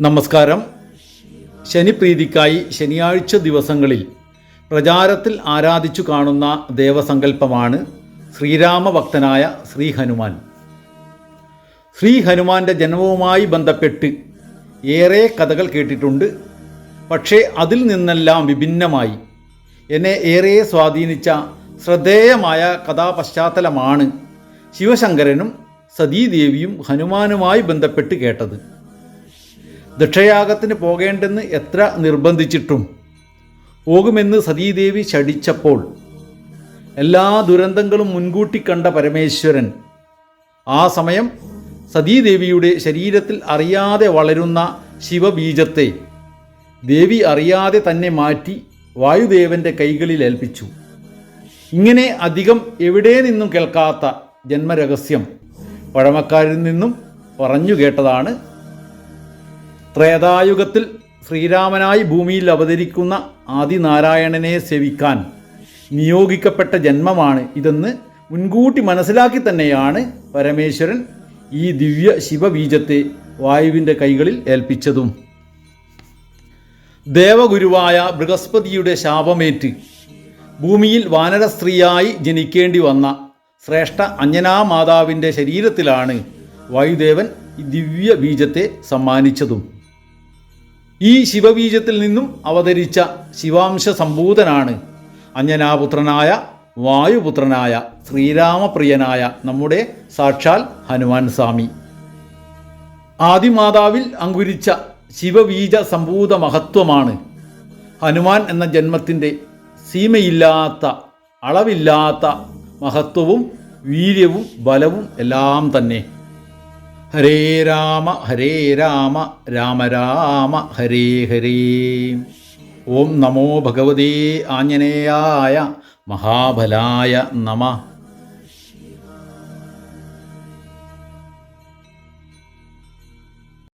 നമസ്കാരം. ശനിപ്രീതിക്കായി ശനിയാഴ്ച ദിവസങ്ങളിൽ പ്രചാരത്തിൽ ആരാധിച്ചു കാണുന്ന ദേവസങ്കല്പമാണ് ശ്രീരാമഭക്തനായ ശ്രീ ഹനുമാൻ ശ്രീ ഹനുമാന്റെ ജന്മവുമായി ബന്ധപ്പെട്ട് ഏറെ കഥകൾ കേട്ടിട്ടുണ്ട്. പക്ഷേ അതിൽ നിന്നെല്ലാം വിഭിന്നമായി എന്നെ ഏറെ സ്വാധീനിച്ച ശ്രദ്ധേയമായ കഥാപശ്ചാത്തലമാണ് ശിവശങ്കരനും സതീദേവിയും ഹനുമാനുമായി ബന്ധപ്പെട്ട് കേട്ടത്. ദക്ഷയാഗത്തിന് പോകേണ്ടെന്ന് എത്ര നിർബന്ധിച്ചിട്ടും പോകുമെന്ന് സതീദേവി ശടിച്ചപ്പോൾ എല്ലാ ദുരന്തങ്ങളും മുൻകൂട്ടി കണ്ട പരമേശ്വരൻ. ആ സമയം സതീദേവിയുടെ ശരീരത്തിൽ അറിയാതെ വളരുന്ന ശിവബീജത്തെ ദേവി അറിയാതെ തന്നെ മാറ്റി വായുദേവന്റെ കൈകളിൽ ഏൽപ്പിച്ചു. ഇങ്ങനെ അധികം എവിടെ നിന്നും കേൾക്കാത്ത ജന്മരഹസ്യം പഴമക്കാരിൽ നിന്നും പറഞ്ഞു കേട്ടതാണ് ത്രേതായുഗത്തിൽ ശ്രീരാമനായി ഭൂമിയിൽ അവതരിക്കുന്ന ആദിനാരായണനെ സേവിക്കാൻ നിയോഗിക്കപ്പെട്ട ജന്മമാണ് ഇതെന്ന് മുൻകൂട്ടി മനസ്സിലാക്കി തന്നെയാണ് പരമേശ്വരൻ ഈ ദിവ്യ ശിവബീജത്തെ വായുവിന്റെ കൈകളിൽ ഏൽപ്പിച്ചതും. ദേവഗുരുവായ ബൃഹസ്പതിയുടെ ശാപമേറ്റ് ഭൂമിയിൽ വാനര സ്ത്രീയായി ജനിക്കേണ്ടി വന്ന ശ്രേഷ്ഠ അഞ്ജനാ മാതാവിന്റെ ശരീരത്തിലാണ് വായുദേവൻ ദിവ്യ ബീജത്തെ സമ്മാനിച്ചതും. ഈ ശിവബീജത്തിൽ നിന്നും അവതരിച്ച ശിവാംശ സംഭൂതനാണ് അഞ്ജനാപുത്രനായ വായുപുത്രനായ ശ്രീരാമപ്രിയനായ നമ്മുടെ സാക്ഷാൽ ഹനുമാൻ സ്വാമി. ആദിമാതാവിൽ അങ്കുരിച്ച ശിവബീജ സംഭൂത മഹത്വമാണ്. ഹനുമാൻ എന്ന ജന്മത്തിന്റെ സീമയില്ലാത്ത അളവില്ലാത്ത മഹത്വവും വീര്യവും ബലവും എല്ലാം തന്നെ. ഹരേ രാമ ഹരേ രാമ രാമ രാമ ഹരേ ഹരേ. ഓം നമോ ഭഗവതേ ആഞ്ജനേയായ മഹാബലായ നമ.